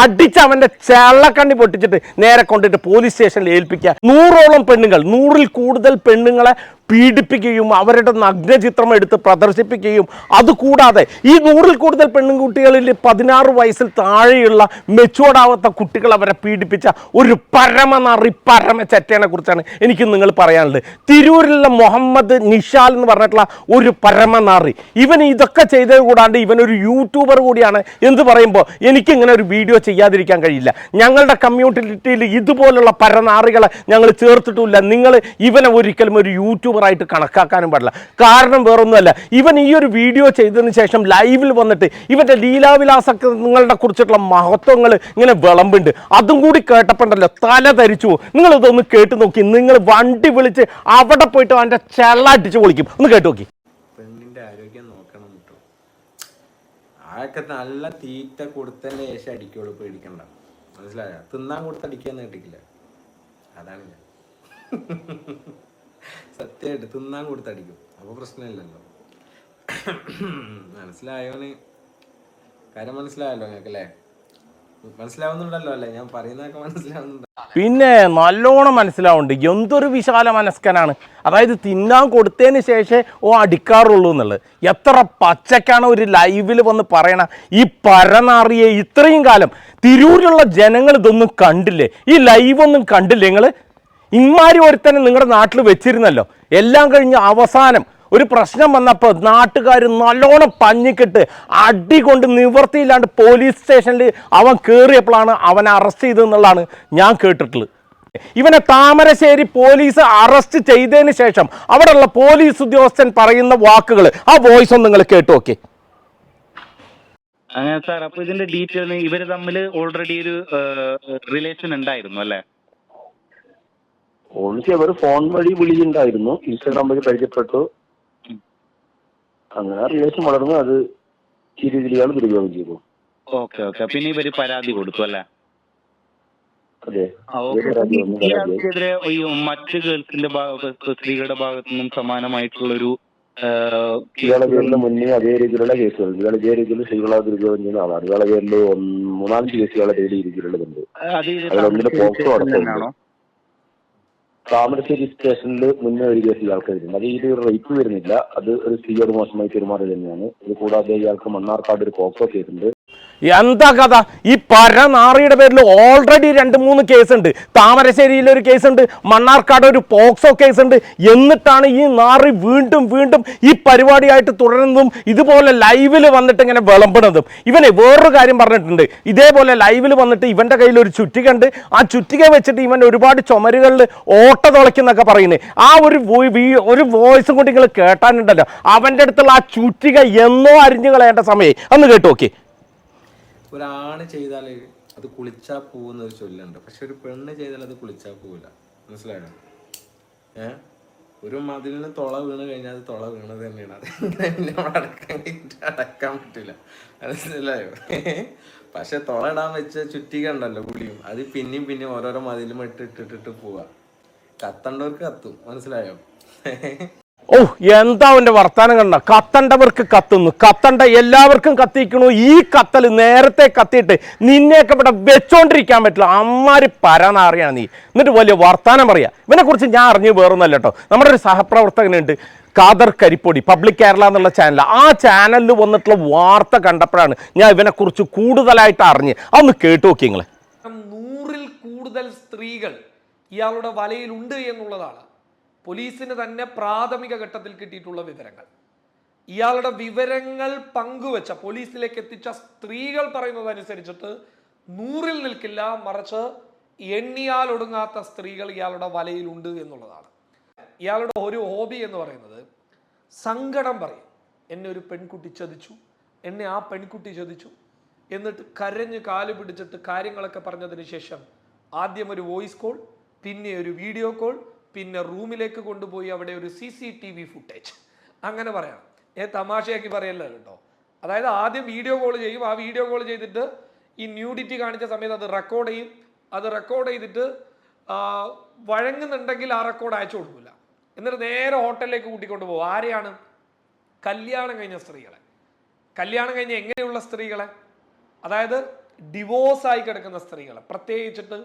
അടിച്ച് അവന്റെ ചെള്ളക്കണ്ണി പൊട്ടിച്ചിട്ട് നേരെ കൊണ്ടിട്ട് പോലീസ് സ്റ്റേഷനിൽ ഏൽപ്പിക്കുക. നൂറോളം പെണ്ണുങ്ങൾ നൂറിൽ കൂടുതൽ പെണ്ണുങ്ങളെ പീഡിപ്പിക്കുകയും അവരുടെ നഗ്നചിത്രം എടുത്ത് പ്രദർശിപ്പിക്കുകയും അതുകൂടാതെ ഈ നൂറിൽ കൂടുതൽ പെൺകുട്ടികളിൽ പതിനാറ് വയസ്സിൽ താഴെയുള്ള മെച്ചുവേർഡാവാത്ത കുട്ടികൾ അവരെ പീഡിപ്പിച്ച ഒരു പരമനറി പരമ ചറ്റേനെ കുറിച്ചാണ് എനിക്ക് നിങ്ങൾ പറയാനുള്ളത്. തിരൂരിലുള്ള മുഹമ്മദ് നിഷാൽ എന്ന് പറഞ്ഞിട്ടുള്ള ഒരു പരമനാറി. ഇവൻ ഇതൊക്കെ ചെയ്തത് കൂടാണ്ട് ഇവനൊരു യൂട്യൂബർ കൂടിയാണ് എന്ന് പറയുമ്പോൾ എനിക്കിങ്ങനെ ഒരു വീഡിയോ ചെയ്യാതിരിക്കാൻ കഴിയില്ല. ഞങ്ങളുടെ കമ്മ്യൂണിറ്റിയിൽ ഇതുപോലുള്ള പരനാറികളെ ഞങ്ങൾ ചേർത്തിട്ടില്ല നിങ്ങൾ ഇവനെ ഒരിക്കലും ഒരു യൂട്യൂബറായിട്ട് കണക്കാക്കാനും പാടില്ല. കാരണം വേറൊന്നുമല്ല ഇവൻ ഈ ഒരു വീഡിയോ ചെയ്തതിന് ശേഷം ലൈവിൽ വന്നിട്ട് ഇവന്റെ ലീലാവിലാസങ്ങളുടെ കുറിച്ചിട്ടുള്ള മഹത്വങ്ങൾ ഇങ്ങനെ വിളമ്പുണ്ട്. അതും കൂടി കേട്ടപ്പോണ്ടല്ലോ തല ധരിച്ചു ഇതൊന്ന് കേട്ട് നോക്കി. നിങ്ങൾ വണ്ടി വിളിച്ച് അവിടെ പോയിട്ട് അവന്റെ ചെള്ള അടിച്ച് പൊളിക്കും. ഒന്ന് കേട്ട് നോക്കി. പെണ്ണിന്റെ ആരോഗ്യം നല്ല തീറ്റ കൊടുത്തതിന്റെ ശേഷം അടിക്കുള്ളൂ പേടിക്കണ്ട. മനസ്സിലായോ? തിന്നാൻ കൊടുത്ത് അടിക്കാന്ന് കേട്ടിട്ടില്ല. അതാണ് ഞാൻ. സത്യമായിട്ട് തിന്നാൻ കൊടുത്തടിക്കും. അപ്പോൾ അപ്പൊ പ്രശ്നമില്ലല്ലോ. മനസ്സിലായോന്? കാര്യം മനസ്സിലായല്ലോ നിങ്ങൾക്ക് അല്ലേ മനസ്സിലാവുന്നുണ്ടല്ലോ അല്ലേ? ഞാൻ പറയുന്നതൊക്കെ മനസ്സിലാവുന്നുണ്ട്. പിന്നെ നല്ലോണം മനസ്സിലാവുന്നുണ്ട്. എന്തൊരു വിശാല മനസ്കനാണ്. അതായത് തിന്നാൻ കൊടുത്തതിന് ശേഷമേ ഓ അടിക്കാറുള്ളൂ എന്നുള്ളത്. എത്ര പച്ചക്കാണ് ഒരു ലൈവിൽ വന്ന് പറയണ ഈ പരനാറിയെ ഇത്രയും കാലം തിരൂരിലുള്ള ജനങ്ങൾ ഇതൊന്നും കണ്ടില്ലേ? ഈ ലൈവൊന്നും കണ്ടില്ലേ നിങ്ങൾ ഇമാരി ഒരുത്തനെ നിങ്ങളുടെ നാട്ടിൽ വെച്ചിരുന്നല്ലോ. എല്ലാം കഴിഞ്ഞ് അവസാനം ഒരു പ്രശ്നം വന്നപ്പോൾ നാട്ടുകാർ നല്ലോണം പഞ്ഞിക്കിട്ട് അടി കൊണ്ട് നിവർത്തിയില്ലാണ്ട് പോലീസ് സ്റ്റേഷനിൽ അവൻ കയറിയപ്പോഴാണ് അവനെ അറസ്റ്റ് ചെയ്തതെന്നുള്ളതാണ് ഞാൻ കേട്ടിട്ടുള്ളത്. ഇവനെ താമരശ്ശേരി പോലീസ് അറസ്റ്റ് ചെയ്തതിന് ശേഷം അവിടെയുള്ള പോലീസ് ഉദ്യോഗസ്ഥൻ പറയുന്ന വാക്കുകൾ ആ വോയിസ് ഒന്ന് നിങ്ങൾ കേട്ടു നോക്കി. അങ്ങനെ സാർ അപ്പൊ ഇതിന്റെ ഡീറ്റെയിൽ ഇവർ തമ്മിൽ ഓൾറെഡി ഒരു റിലേഷൻ ഉണ്ടായിരുന്നു അല്ലെ? ഓൾസി അവർ ഫോൺ വഴി വിളിയുണ്ടായിരുന്നു ഇൻസ്റ്റാഗ്രാം വഴി പരിചയപ്പെട്ടു. അങ്ങനെ റിലേഷൻ വളർന്നു അത് ഈ രീതിയിൽ ഇയാൾ ദുരുപയോഗം ചെയ്തു ഓക്കെ ഓക്കെ പിന്നെ ഇവർ പരാതി കൊടുത്തു അല്ലെ. ഇയാൾക്കെതിരെ ഈ മറ്റ് ഗേൾസിന്റെ സ്ത്രീകളുടെ ഭാഗത്തു നിന്നും സമാനമായിട്ടുള്ളൊരു ഇയാളെ പേരിൽ മുന്നേ അതേ രീതിയിലുള്ള കേസുകൾ. ഇയാളെ ഇതേ രീതിയിൽ സ്ത്രീകളെ ദുരുപയോഗം ചെയ്യുന്ന ആളാണ്. ഇയാളെ പേരിൽ മൂന്നാലഞ്ച് കേസ് ഇയാളെ ഡെയിലി രീതിയിലുള്ളതുണ്ട് അതിലൊന്നിന്റെ പോക്സോ അടക്കമുണ്ട്. താമരശ്ശേരി സ്റ്റേഷനിൽ മുന്നേ ഒരു കേസ് ഇയാൾക്ക് വരുന്നുണ്ട് അത് ഇത് റേപ്പ് വരുന്നില്ല. അത് ഒരു സ്ത്രീയോട് മോശമായി പെരുമാറി തന്നെയാണ്. ഇത് കൂടാതെ ഇയാൾക്ക് മണ്ണാർക്കാട് ഒരു പോക്സോ കേസുണ്ട് എന്താ കഥ? ഈ പരനാറിയുടെ പേരിൽ ഓൾറെഡി രണ്ട് മൂന്ന് കേസുണ്ട്. താമരശ്ശേരിയിൽ ഒരു കേസുണ്ട് മണ്ണാർക്കാട് ഒരു പോക്സോ കേസുണ്ട്. എന്നിട്ടാണ് ഈ നാറി വീണ്ടും വീണ്ടും ഈ പരിപാടിയായിട്ട് തുടരുന്നതും ഇതുപോലെ ലൈവിൽ വന്നിട്ട് ഇങ്ങനെ വിളമ്പണതും ഇവനെ വേറൊരു കാര്യം പറഞ്ഞിട്ടുണ്ട്. ഇതേപോലെ ലൈവിൽ വന്നിട്ട് ഇവന്റെ കയ്യിൽ ഒരു ചുറ്റിക ഉണ്ട് ആ ചുറ്റിക വെച്ചിട്ട് ഇവൻ ഒരുപാട് ചുമരുകളിൽ ഓട്ട തുളയ്ക്കുന്നൊക്കെ പറയുന്നത് ആ ഒരു ഒരു വോയിസും കൂടി നിങ്ങൾ കേട്ടാനുണ്ടല്ലോ. അവന്റെ അടുത്തുള്ള ആ ചുറ്റിക എന്നോ അരിഞ്ഞു കളയേണ്ട സമയം. അന്ന് കേട്ടു നോക്കി ഒരാണ് ചെയ്താൽ അത് കുളിച്ചാൽ പോകുന്ന ഒരു ചൊല്ലുണ്ട്. പക്ഷെ ഒരു പെണ്ണ് ചെയ്താൽ അത് കുളിച്ചാൽ പോവില്ല. മനസ്സിലായോ? ഏ? ഒരു മതിലിന് തുള വീണ് കഴിഞ്ഞാൽ അത് തുള വീണത് തന്നെയാണ്. അത് അടക്കാൻ പറ്റില്ല. മനസ്സിലായോ? പക്ഷെ തുള ഇടാൻ വെച്ച ചുറ്റി കണ്ടല്ലോ കുളിയും. അത് പിന്നെയും പിന്നെയും ഓരോരോ മതിലും ഇട്ടിട്ടിട്ടിട്ട് പോവാ. കത്തണ്ടവർക്ക് കത്തും. മനസ്സിലായോ? ഓ എന്താ അവന്റെ വർത്താനം കണ്ട? കത്തണ്ടവർക്ക് കത്തുന്നു. കത്തണ്ട എല്ലാവർക്കും കത്തിക്കണു. ഈ കത്തൽ നേരത്തെ കത്തിയിട്ട് നിന്നെയൊക്കെ ഇവിടെ വെച്ചോണ്ടിരിക്കാൻ പറ്റില്ല. അമ്മാര് പരനാറിയാണ് നീ. എന്നിട്ട് വലിയ വർത്താനം പറയാ. ഇവനെക്കുറിച്ച് ഞാൻ അറിഞ്ഞ് വേറൊന്നല്ല കേട്ടോ. നമ്മുടെ ഒരു സഹപ്രവർത്തകനുണ്ട്. കാദർ കരിപ്പൊടി പബ്ലിക് കേരള എന്നുള്ള ചാനൽ ആ ചാനലിൽ വന്നിട്ടുള്ള വാർത്ത കണ്ടപ്പോഴാണ് ഞാൻ ഇവനെക്കുറിച്ച് കൂടുതലായിട്ട് അറിഞ്ഞ്. അതൊന്ന് കേട്ടു നോക്കി നൂറിൽ കൂടുതൽ സ്ത്രീകൾ ഇയാളുടെ വലയിലുണ്ട് എന്നുള്ളതാണ്. പോലീസിന് തന്നെ പ്രാഥമിക ഘട്ടത്തിൽ കിട്ടിയിട്ടുള്ള വിവരങ്ങൾ. ഇയാളുടെ വിവരങ്ങൾ പങ്കുവച്ച പോലീസിലേക്ക് എത്തിച്ച സ്ത്രീകൾ പറയുന്നതനുസരിച്ചിട്ട് നൂറിൽ നിൽക്കില്ല മറിച്ച് എണ്ണിയാൽ ഒടുങ്ങാത്ത സ്ത്രീകൾ ഇയാളുടെ വലയിലുണ്ട് എന്നുള്ളതാണ്. ഇയാളുടെ ഒരു ഹോബി എന്ന് പറയുന്നത് സങ്കടം പറയും. എന്നെ ഒരു പെൺകുട്ടി ചതിച്ചു എന്നെ ആ പെൺകുട്ടി ചതിച്ചു എന്നിട്ട് കരഞ്ഞ് കാൽ പിടിച്ചിട്ട് കാര്യങ്ങളൊക്കെ പറഞ്ഞതിന് ശേഷം ആദ്യം ഒരു വോയിസ് കോൾ പിന്നെ ഒരു വീഡിയോ കോൾ പിന്നെ റൂമിലേക്ക് കൊണ്ടുപോയി അവിടെ ഒരു C C T V footage അങ്ങനെ പറയാം. ഞാൻ തമാശയാക്കി പറയല്ലോ കേട്ടോ. അതായത് ആദ്യം വീഡിയോ കോൾ ചെയ്യും. ആ വീഡിയോ കോൾ ചെയ്തിട്ട് ഈ ന്യൂഡിറ്റി കാണിച്ച സമയത്ത് അത് റെക്കോർഡ് ചെയ്യും. അത് റെക്കോർഡ് ചെയ്തിട്ട് വഴങ്ങുന്നുണ്ടെങ്കിൽ ആ റെക്കോർഡ് അയച്ചു കൊടുക്കില്ല എന്നിട്ട് നേരെ ഹോട്ടലിലേക്ക് കൂട്ടിക്കൊണ്ട് പോകും. ആരെയാണ്? കല്യാണം കഴിഞ്ഞ സ്ത്രീകളെ. കല്യാണം കഴിഞ്ഞ എങ്ങനെയുള്ള സ്ത്രീകളെ? അതായത് ഡിവോഴ്സായി കിടക്കുന്ന സ്ത്രീകളെ. പ്രത്യേകിച്ചിട്ട്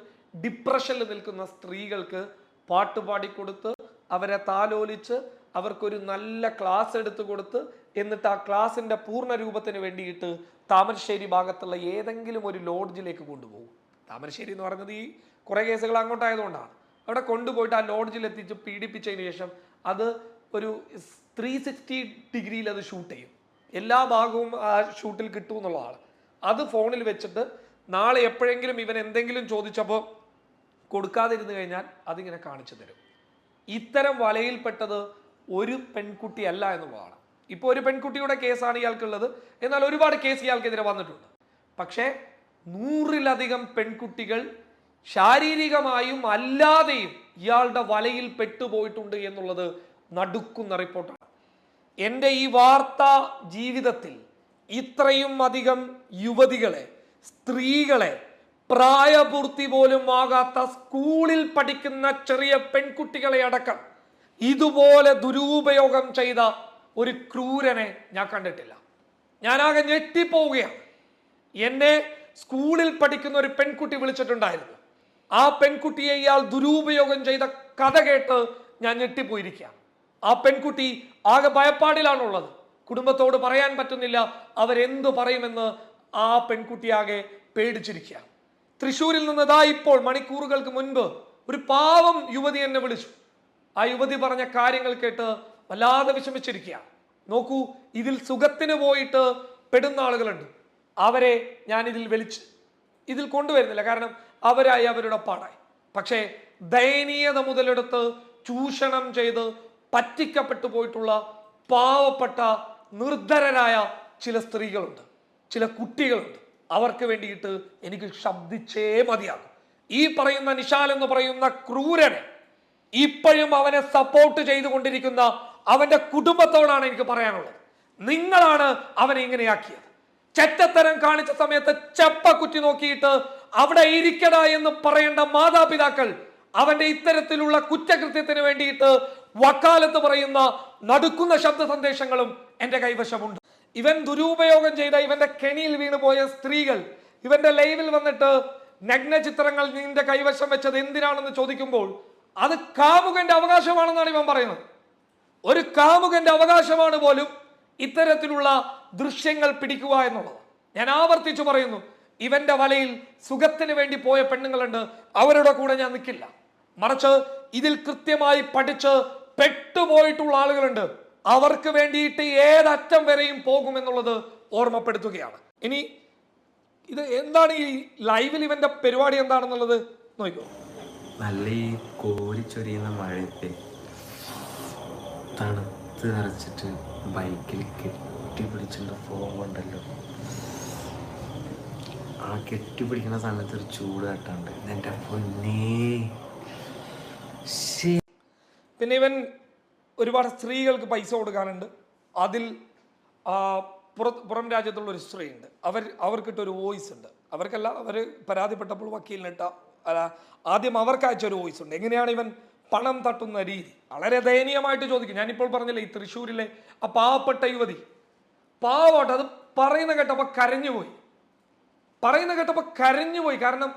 ഡിപ്രഷനിൽ നിൽക്കുന്ന സ്ത്രീകൾക്ക് പാട്ട് പാടിക്കൊടുത്ത് അവരെ താലോലിച്ച് അവർക്കൊരു നല്ല ക്ലാസ് എടുത്തു കൊടുത്ത് എന്നിട്ട് ആ ക്ലാസിന്റെ പൂർണ രൂപത്തിന് വേണ്ടിയിട്ട് താമരശ്ശേരി ഭാഗത്തുള്ള ഏതെങ്കിലും ഒരു ലോഡ്ജിലേക്ക് കൊണ്ടുപോകും. താമരശ്ശേരി എന്ന് പറയുന്നത് ഈ കുറേ കേസുകൾ അങ്ങോട്ടായതുകൊണ്ടാണ്. അവിടെ കൊണ്ടുപോയിട്ട് ആ ലോഡ്ജിൽ എത്തിച്ച് പീഡിപ്പിച്ചതിന് ശേഷം അത് ഒരു ത്രീ സിക്സ്റ്റി ഡിഗ്രിയിൽ അത് ഷൂട്ട് ചെയ്യും. എല്ലാ ഭാഗവും ആ ഷൂട്ടിൽ കിട്ടും എന്നുള്ളതാണ്. അത് ഫോണിൽ വെച്ചിട്ട് നാളെ എപ്പോഴെങ്കിലും ഇവൻ എന്തെങ്കിലും ചോദിച്ചപ്പോൾ കൊടുക്കാതിരുന്നു കഴിഞ്ഞാൽ അതിങ്ങനെ കാണിച്ചു തരും. ഇത്തരം വലയിൽപ്പെട്ടത് ഒരു പെൺകുട്ടിയല്ല എന്നുള്ളതാണ്. ഇപ്പോൾ ഒരു പെൺകുട്ടിയുടെ കേസാണ് ഇയാൾക്കുള്ളത്. എന്നാൽ ഒരുപാട് കേസ് ഇയാൾക്കെതിരെ വന്നിട്ടുണ്ട്. പക്ഷേ നൂറിലധികം പെൺകുട്ടികൾ ശാരീരികമായും അല്ലാതെയും ഇയാളുടെ വലയിൽ പെട്ടുപോയിട്ടുണ്ട് എന്നുള്ളത് നടുക്കുന്ന റിപ്പോർട്ടാണ്. എന്റെ ഈ വാർത്താ ജീവിതത്തിൽ ഇത്രയും അധികം യുവതികളെ സ്ത്രീകളെ പ്രായപൂർത്തി പോലും ആകാത്ത സ്കൂളിൽ പഠിക്കുന്ന ചെറിയ പെൺകുട്ടികളെ അടക്കം ഇതുപോലെ ദുരുപയോഗം ചെയ്ത ഒരു ക്രൂരനെ ഞാൻ കണ്ടിട്ടില്ല. ഞാനാകെ ഞെട്ടിപ്പോവുകയാണ്. എന്നെ സ്കൂളിൽ പഠിക്കുന്ന ഒരു പെൺകുട്ടി വിളിച്ചിട്ടുണ്ടായിരുന്നു. ആ പെൺകുട്ടിയെ ഇയാൾ ദുരുപയോഗം ചെയ്ത കഥ കേട്ട് ഞാൻ ഞെട്ടിപ്പോയിരിക്കുക ആ പെൺകുട്ടി ആകെ ഭയപ്പാടിലാണുള്ളത്. കുടുംബത്തോട് പറയാൻ പറ്റുന്നില്ല അവരെന്തു പറയുമെന്ന് ആ പെൺകുട്ടിയാകെ പേടിച്ചിരിക്കുക തൃശ്ശൂരിൽ നിന്ന് ദാ ഇപ്പോൾ മണിക്കൂറുകൾക്ക് മുൻപ് ഒരു പാവം യുവതി എന്നെ വിളിച്ചു. ആ യുവതി പറഞ്ഞ കാര്യങ്ങൾ കേട്ട് വല്ലാതെ വിഷമിച്ചിരിക്കുക. നോക്കൂ ഇതിൽ സുഖത്തിന് പോയിട്ട് പെടുന്ന ആളുകളുണ്ട്. അവരെ ഞാൻ ഇതിൽ വലിച്ച് ഇതിൽ കൊണ്ടുവരുന്നില്ല. കാരണം അവരായി അവരുടെ പാടായി പക്ഷേ ദയനീയത മുതലെടുത്ത് ചൂഷണം ചെയ്ത് പറ്റിക്കപ്പെട്ടു പോയിട്ടുള്ള പാവപ്പെട്ട നിർദ്ധരരായ ചില സ്ത്രീകളുണ്ട്. ചില കുട്ടികളുണ്ട്. അവർക്ക് വേണ്ടിയിട്ട് എനിക്ക് ശബ്ദിച്ചേ മതിയാകും. ഈ പറയുന്ന നിഷാൽ എന്ന് പറയുന്ന ക്രൂരനെ ഇപ്പോഴും അവനെ സപ്പോർട്ട് ചെയ്തുകൊണ്ടിരിക്കുന്ന അവന്റെ കുടുംബത്തോടാണ് എനിക്ക് പറയാനുള്ളത്. നിങ്ങളാണ് അവനെ ഇങ്ങനെയാക്കിയത്. ചെറ്റത്തരം കാണിച്ച സമയത്ത് ചെപ്പ കുറ്റി നോക്കിയിട്ട് അവിടെ ഇരിക്കട എന്ന് പറയേണ്ട മാതാപിതാക്കൾ അവന്റെ ഇത്തരത്തിലുള്ള കുറ്റകൃത്യത്തിന് വേണ്ടിയിട്ട് വക്കാലത്ത് പറയുന്ന നടുക്കുന്ന ശബ്ദ സന്ദേശങ്ങളും എന്റെ കൈവശമുണ്ട്. ഇവൻ ദുരുപയോഗം ചെയ്ത ഇവന്റെ കെണിയിൽ വീണുപോയ സ്ത്രീകൾ ഇവന്റെ ലൈവിൽ വന്നിട്ട് നഗ്ന ചിത്രങ്ങൾ നിന്റെ കൈവശം വെച്ചത് എന്തിനാണെന്ന് ചോദിക്കുമ്പോൾ അത് കാമുകന്റെ അവകാശമാണെന്നാണ് ഇവൻ പറയുന്നത്. ഒരു കാമുകന്റെ അവകാശമാണ് പോലും ഇത്തരത്തിലുള്ള ദൃശ്യങ്ങൾ പിടിക്കുക എന്നുള്ളത്. ഞാൻ ആവർത്തിച്ചു പറയുന്നു ഇവന്റെ വലയിൽ സുഖത്തിന് വേണ്ടി പോയ പെണ്ണുങ്ങളുണ്ട് അവരുടെ കൂടെ ഞാൻ നിൽക്കില്ല മറിച്ച് ഇതിൽ കൃത്യമായി പഠിച്ച് പെട്ടുപോയിട്ടുള്ള ആളുകളുണ്ട്. അവർക്ക് വേണ്ടിയിട്ട് ഏതറ്റം വരെയും പോകുമെന്നുള്ളത് ഓർമ്മപ്പെടുത്തുകയാണ്. ഇനി ഇത് എന്താണ് ഈ ലൈവിൽ ഇവന്റെ പരിപാടി എന്താണെന്നുള്ളത് നോക്കോ. നല്ല ഈ കോരിച്ചൊരിയുന്ന മഴയത്തെ തണുത്ത് നിറച്ചിട്ട് ബൈക്കിൽ കെട്ടിപ്പിടിച്ചിട്ട് പോകുന്നുണ്ടല്ലോ ആ കെട്ടിപ്പിടിക്കുന്ന സമയത്ത് ഒരു ചൂട് തട്ടാണ്ട് എന്റെ പൊന്നേ. പിന്നെ ഇവൻ ഒരുപാട് സ്ത്രീകൾക്ക് പൈസ കൊടുക്കാനുണ്ട്. അതിൽ പുറ രാജ്യത്തുള്ള ഒരു സ്ത്രീ ഉണ്ട് അവർ അവർക്കിട്ട ഒരു വോയിസ് ഉണ്ട്. അവർക്കല്ല അവർ പരാതിപ്പെട്ടപ്പോൾ വക്കീലിനിട്ട അല്ല ആദ്യം അവർക്ക് അയച്ച ഒരു വോയിസ് ഉണ്ട്. എങ്ങനെയാണ് ഇവൻ പണം തട്ടുന്ന രീതി? വളരെ ദയനീയമായിട്ട് ചോദിക്കും. ഞാനിപ്പോൾ പറഞ്ഞില്ലേ ഈ തൃശ്ശൂരിലെ ആ പാവപ്പെട്ട യുവതി. പാവോട്ട് അത് പറയുന്ന കേട്ടപ്പോൾ കരഞ്ഞുപോയി. പറയുന്ന കേട്ടപ്പോൾ കരഞ്ഞുപോയി. കാരണം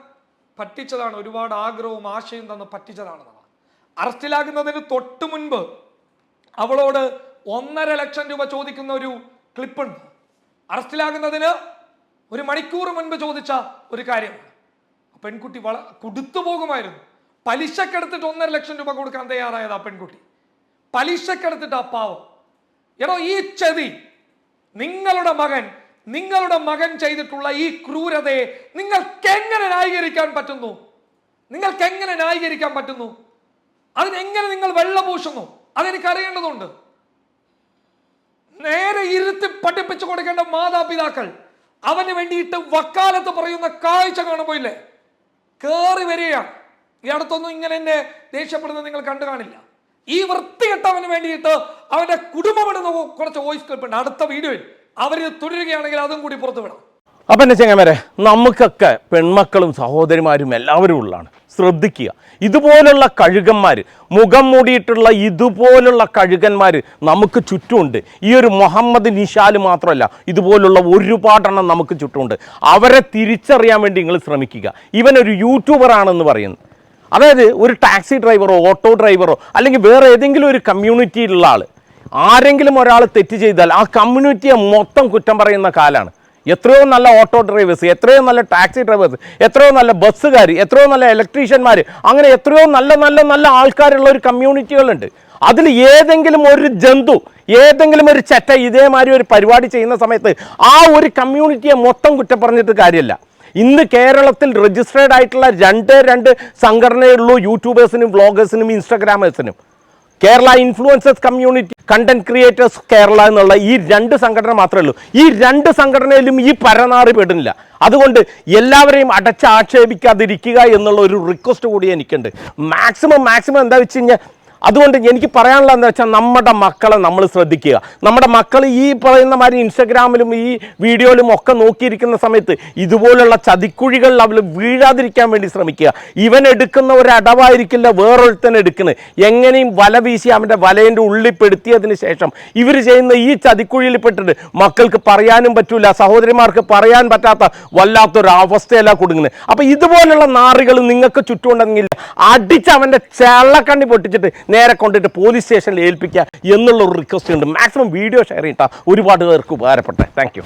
പറ്റിച്ചതാണ്. ഒരുപാട് ആഗ്രഹവും ആശയും തന്ന് പറ്റിച്ചതാണെന്നാണ്. അറസ്റ്റിലാകുന്നതിന് തൊട്ട് മുൻപ് അവളോട് ഒന്നര ലക്ഷം രൂപ ചോദിക്കുന്ന ഒരു ക്ലിപ്പുണ്ട്. അറസ്റ്റിലാകുന്നതിന് ഒരു മണിക്കൂർ മുൻപ് ചോദിച്ച ഒരു കാര്യമാണ്. പെൺകുട്ടി വള കൊടുത്തു പോകുമായിരുന്നു. പലിശക്കെടുത്തിട്ട് ഒന്നര ലക്ഷം രൂപ കൊടുക്കാൻ തയ്യാറായത് ആ പെൺകുട്ടി. പലിശക്കെടുത്തിട്ട് ആ പാവം. എടോ ഈ ചതി നിങ്ങളുടെ മകൻ നിങ്ങളുടെ മകൻ ചെയ്തിട്ടുള്ള ഈ ക്രൂരതയെ നിങ്ങൾക്ക് എങ്ങനെ ന്യായീകരിക്കാൻ പറ്റുന്നു? നിങ്ങൾക്ക് എങ്ങനെ ന്യായീകരിക്കാൻ പറ്റുന്നു? അതിനെങ്ങനെ നിങ്ങൾ വെള്ളപൂശുന്നു? അതെനിക്ക് അറിയേണ്ടതുണ്ട് നേരെ ഇരുത്തി പഠിപ്പിച്ചു കൊടുക്കേണ്ട മാതാപിതാക്കൾ അവന് വേണ്ടിയിട്ട് വക്കാലത്ത് പറയുന്ന കാഴ്ച കാണുമ്പോയില്ലേ കേറി വരികയാണ്. ഈ അടുത്തൊന്നും ഇങ്ങനെ എന്നെ ദേഷ്യപ്പെടുന്നത് നിങ്ങൾ കണ്ടു കാണില്ല. ഈ വൃത്തികെട്ടവന് വേണ്ടിയിട്ട് അവന്റെ കുടുംബം ഇടുന്ന കുറച്ച് വോയിസ് ക്ലിപ്പ് ഉണ്ട്. അടുത്ത വീഡിയോയിൽ അവരിത് തുടരുകയാണെങ്കിൽ അതും കൂടി പുറത്തു വിടാം അപ്പം എന്റെ ചെങ്ങന്മാരെ നമുക്കൊക്കെ പെൺമക്കളും സഹോദരിമാരും എല്ലാവരും ഉള്ളതാണ്. ശ്രദ്ധിക്കുക. ഇതുപോലുള്ള കഴുകന്മാർ മുഖം മൂടിയിട്ടുള്ള ഇതുപോലുള്ള കഴുകന്മാർ നമുക്ക് ചുറ്റുമുണ്ട്. ഈ ഒരു മുഹമ്മദ് നിഷാൽ മാത്രമല്ല ഇതുപോലുള്ള ഒരുപാടെണ്ണം നമുക്ക് ചുറ്റുമുണ്ട്. അവരെ തിരിച്ചറിയാൻ വേണ്ടി നിങ്ങൾ ശ്രമിക്കുക. ഇവനൊരു യൂട്യൂബർ ആണെന്ന് പറയുന്നു. അതായത് ഒരു ടാക്സി ഡ്രൈവറോ ഓട്ടോ ഡ്രൈവറോ അല്ലെങ്കിൽ വേറെ ഏതെങ്കിലും ഒരു കമ്മ്യൂണിറ്റിയിലുള്ള ആൾ ആരെങ്കിലും ഒരാൾ തെറ്റ് ചെയ്താൽ ആ കമ്മ്യൂണിറ്റിയെ മൊത്തം കുറ്റം പറയുന്ന കാലാണ്. എത്രയോ നല്ല ഓട്ടോ ഡ്രൈവേഴ്സ് എത്രയോ നല്ല ടാക്സി ഡ്രൈവേഴ്സ് എത്രയോ നല്ല ബസ്സുകാർ എത്രയോ നല്ല ഇലക്ട്രീഷ്യന്മാർ അങ്ങനെ എത്രയോ നല്ല നല്ല നല്ല ആൾക്കാരുള്ള ഒരു കമ്മ്യൂണിറ്റികളുണ്ട് അതിൽ ഏതെങ്കിലും ഒരു ജന്തു ഏതെങ്കിലും ഒരു ചെറ്റ ഇതേമാതിരി ഒരു പരിപാടി ചെയ്യുന്ന സമയത്ത് ആ ഒരു കമ്മ്യൂണിറ്റിയെ മൊത്തം കുറ്റം പറഞ്ഞിട്ട് കാര്യമില്ല. ഇന്ന് കേരളത്തിൽ രജിസ്റ്റേർഡ് ആയിട്ടുള്ള രണ്ട് രണ്ട് സംഘടനയുള്ളൂ യൂട്യൂബേഴ്സിനും വ്ളോഗേഴ്സിനും ഇൻസ്റ്റാഗ്രാമേഴ്സിനും Kerala influencers community content creators Kerala എന്നുള്ള ഈ രണ്ട് സംഘടന മാത്രമേ ഉള്ളൂ. ഈ രണ്ട് സംഘടനയിലും ഈ പരനാറ് പെടുന്നില്ല. അതുകൊണ്ട് എല്ലാവരെയും അടച്ച് ആക്ഷേപിക്കാതിരിക്കുക എന്നുള്ള ഒരു റിക്വസ്റ്റ് കൂടി എനിക്കുണ്ട്. മാക്സിമം മാക്സിമം എന്താ വെച്ച് കഴിഞ്ഞാൽ അതുകൊണ്ട് എനിക്ക് പറയാനുള്ള എന്താ വെച്ചാൽ നമ്മുടെ മക്കളെ നമ്മൾ ശ്രദ്ധിക്കുക. നമ്മുടെ മക്കൾ ഈ പറയുന്ന മാതിരി ഇൻസ്റ്റഗ്രാമിലും ഈ വീഡിയോയിലും ഒക്കെ നോക്കിയിരിക്കുന്ന സമയത്ത് ഇതുപോലുള്ള ചതിക്കുഴികളിൽ അവർ വീഴാതിരിക്കാൻ വേണ്ടി ശ്രമിക്കുക. ഇവൻ എടുക്കുന്ന ഒരു അടവായിരിക്കില്ല വേറൊരുത്തൻ എടുക്കുന്നത്. എങ്ങനെയും വല വീശി അവന്റെ വലേന്റെ ഉള്ളിൽ പെടുത്തിയതിന് ശേഷം ഇവർ ചെയ്യുന്ന ഈ ചതിക്കുഴിയിൽ പെട്ടിട്ട് മക്കൾക്ക് പറയാനും പറ്റൂല സഹോദരിമാർക്ക് പറയാൻ പറ്റാത്ത വല്ലാത്തൊരു അവസ്ഥയല്ല കൊടുക്കുന്നത്. അപ്പം ഇതുപോലുള്ള നാറുകൾ നിങ്ങൾക്ക് ചുറ്റുമുണ്ടെങ്കിൽ അടിച്ച് അവന്റെ ചെള്ളക്കണ്ണി പൊട്ടിച്ചിട്ട് നേരെ കൊണ്ടിട്ട് പോലീസ് സ്റ്റേഷനിൽ ഏൽപ്പിക്കുക എന്നുള്ള ഒരു റിക്വസ്റ്റ് ഉണ്ട്. മാക്സിമം വീഡിയോ ഷെയർ ചെയ്യട്ടാ ഒരുപാട് പേർക്ക് ഉപകാരപ്പെട്ടെ താങ്ക്